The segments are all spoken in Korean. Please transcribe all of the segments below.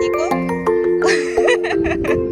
아니고?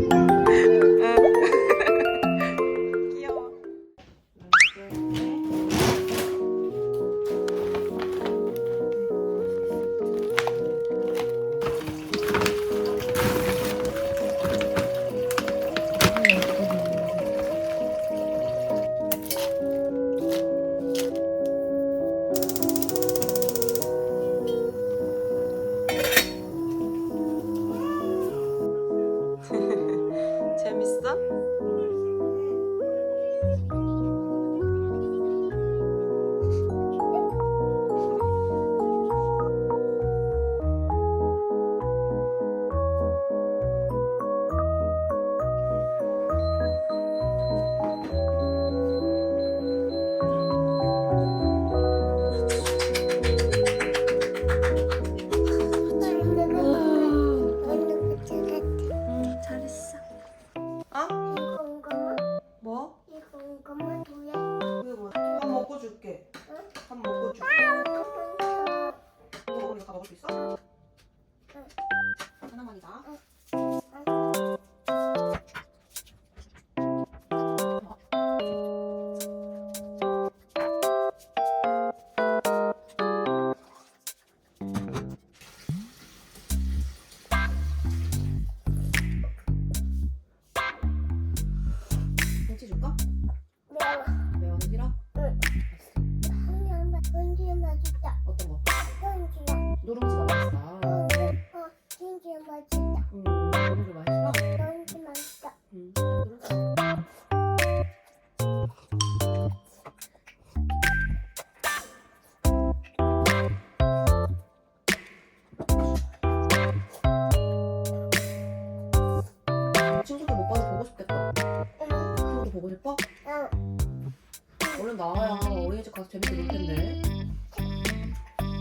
가서 재밌게 놀 텐데.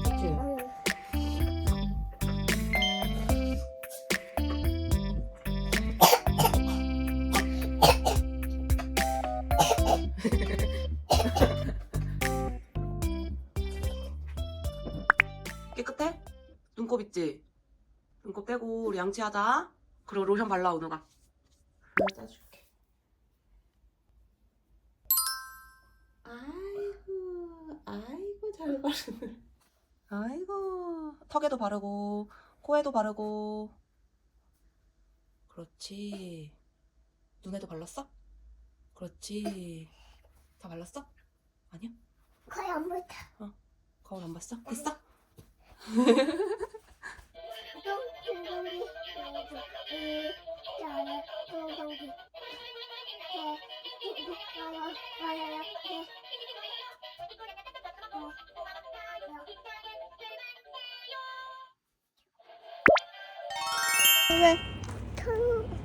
그치? 깨끗해? 눈곱 있지? 눈곱 떼고 우리 양치하자. 그리고 로션 발라 은우가. 짜줄게. 아이고, 잘 바르네. 아이고 턱에도 바르고 코에도 바르고. 그렇지. 눈에도 발랐어? 그렇지. 다 발랐어? 아니야? 거울 안 봤어? 됐어? 왜?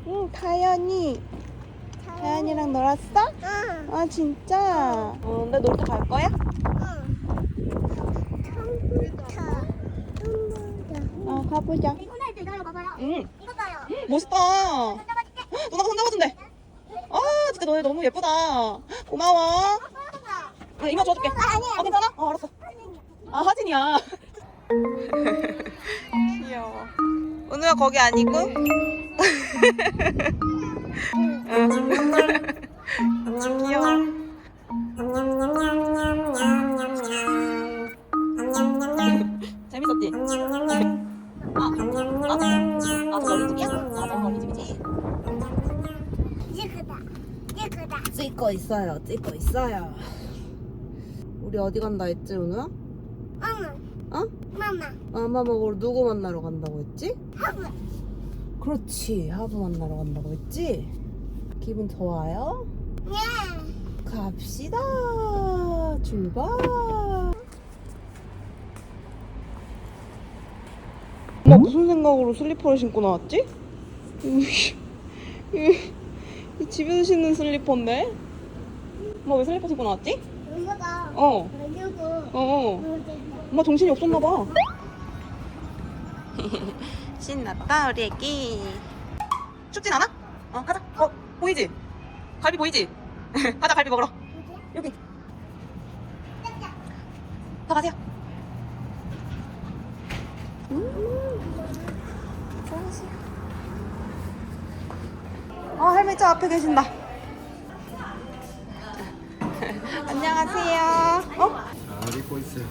응, 다현이. 다현이랑 놀았어? 아, 진짜? 어, 근데 놀이터 갈 거야? 어, 가보자. 응, 멋있다. 누나가 손 잡아준대. 아, 진짜 너네 너무 예쁘다. 고마워. 아, 이마 줘줄게. 아, 괜찮아? 어, 알았어. 아, 하진이야. 귀여워. 은우야, 거기 아니고? 응. 귀여워. 재밌었지? 아, 아, 어린이집이야? 아, 어린이집이지? 찍고 있어요, 찍고 있어요. 우리 어디 간다 했지, 은우야? 어? 마마 먹으러 누구 만나러 간다고 했지? 그렇지, 하부 만나러 간다고 했지? 기분 좋아요? 갑시다. 출발. 엄마 무슨 생각으로 슬리퍼를 신고 나왔지? 이 집에서 신는 슬리퍼인데? 엄마 왜 슬리퍼 신고 나왔지? 어, 어, 어. 엄마 정신이 없었나 봐. 신났다 우리 애기. 춥진 않아? 어 가자. 어 보이지? 갈비 보이지? 가자 갈비 먹으러. 여기. 더 가세요. 어 할머니 저 앞에 계신다. 안녕하세요. 어? 잘 입고 있어요.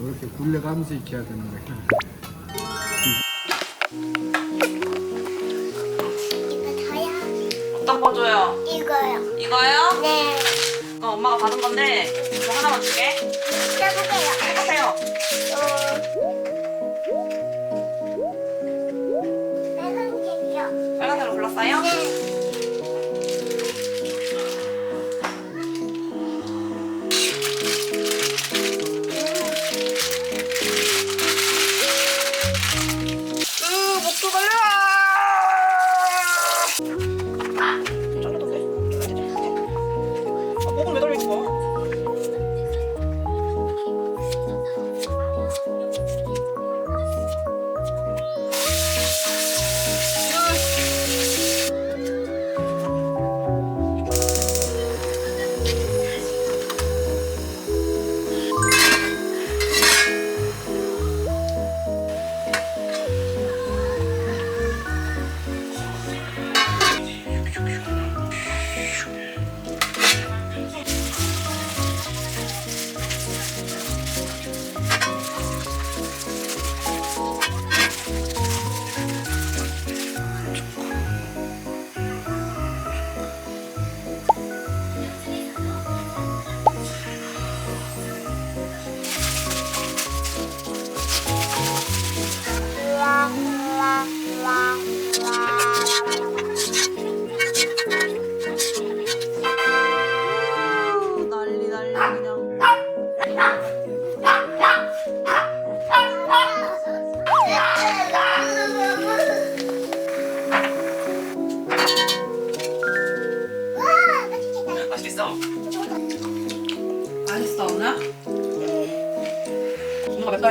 이렇게 굴려가면서 익혀야 되는 거야. 어떤 거 줘요? 이거요. 이거요? 네. 이거 엄마가 받은 건데 이거 하나만 줄게. 해보세요. 해보세요. 빨간색이요. 빨간색으로 골랐어요? 네.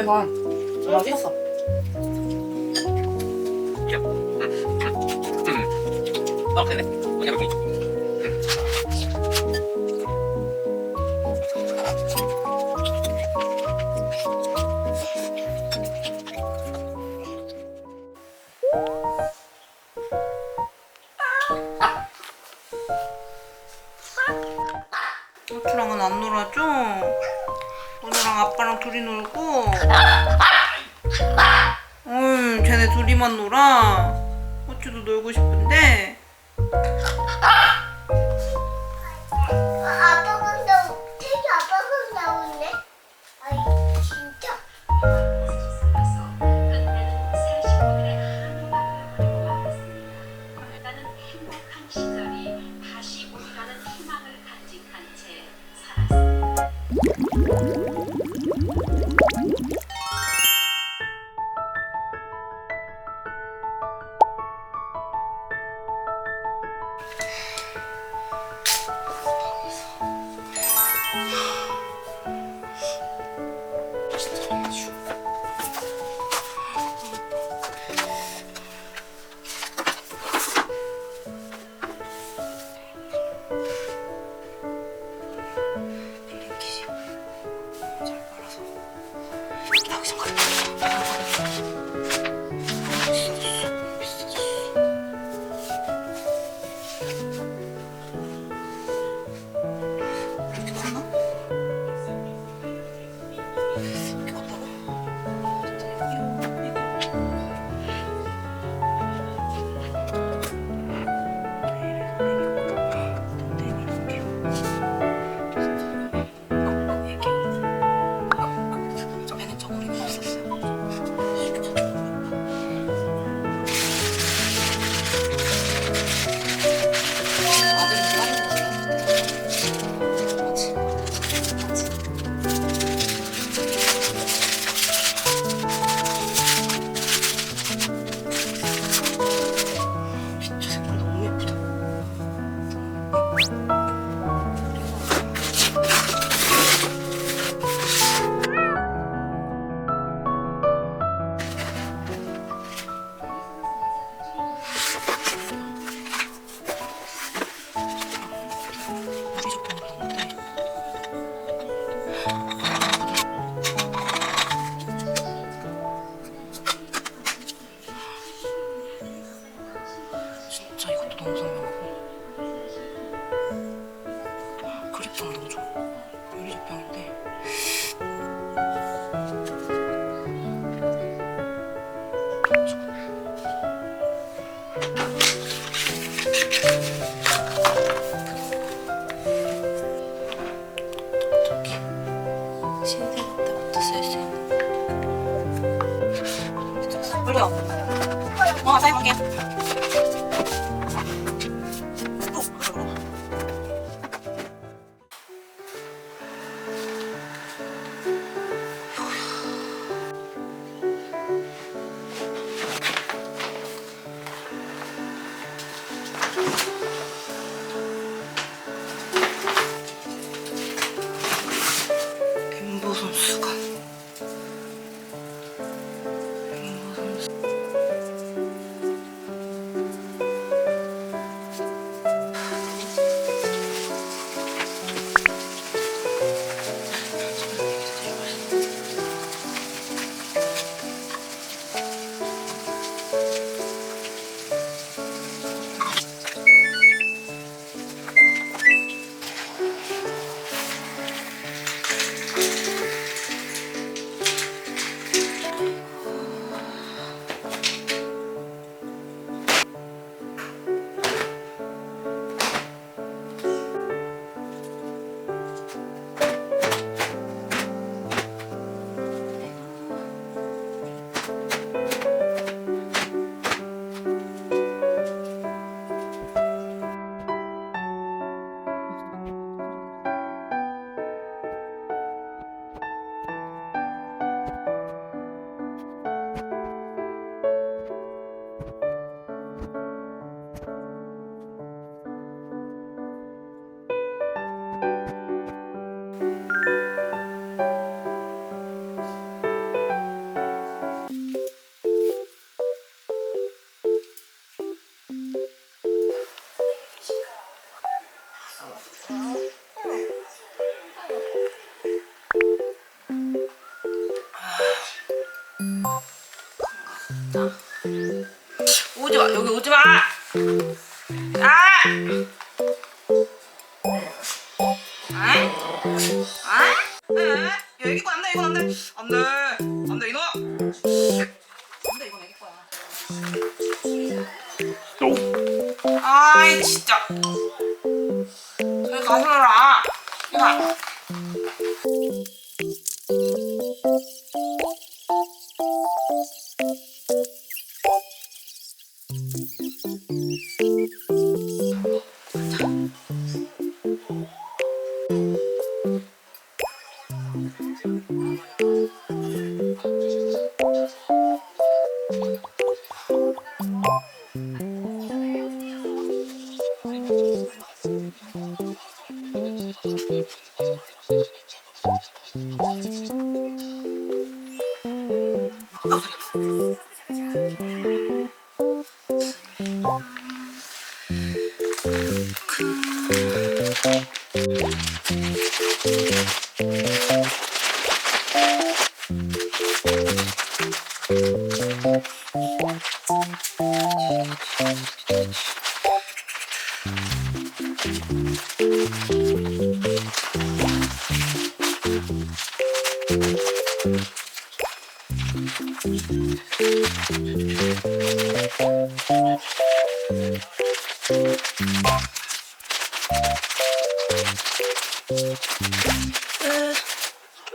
이거 맛있어 어, 그래. 뭐냐, 여 호추도 놀고 싶은데 진짜 그립감 너무 좋아 유리병인데 신생 때부터 쓸 수 있는 올려 어 사용할게 오지 마 여기 오지 마. 아! 아? 아? 아? 야 애기 거안 돼, 이건 안 돼. 안 돼. 안 돼, 이놈아. 안 돼, 이건 애기 거야. 아이, 진짜. 저기 가서 놀아.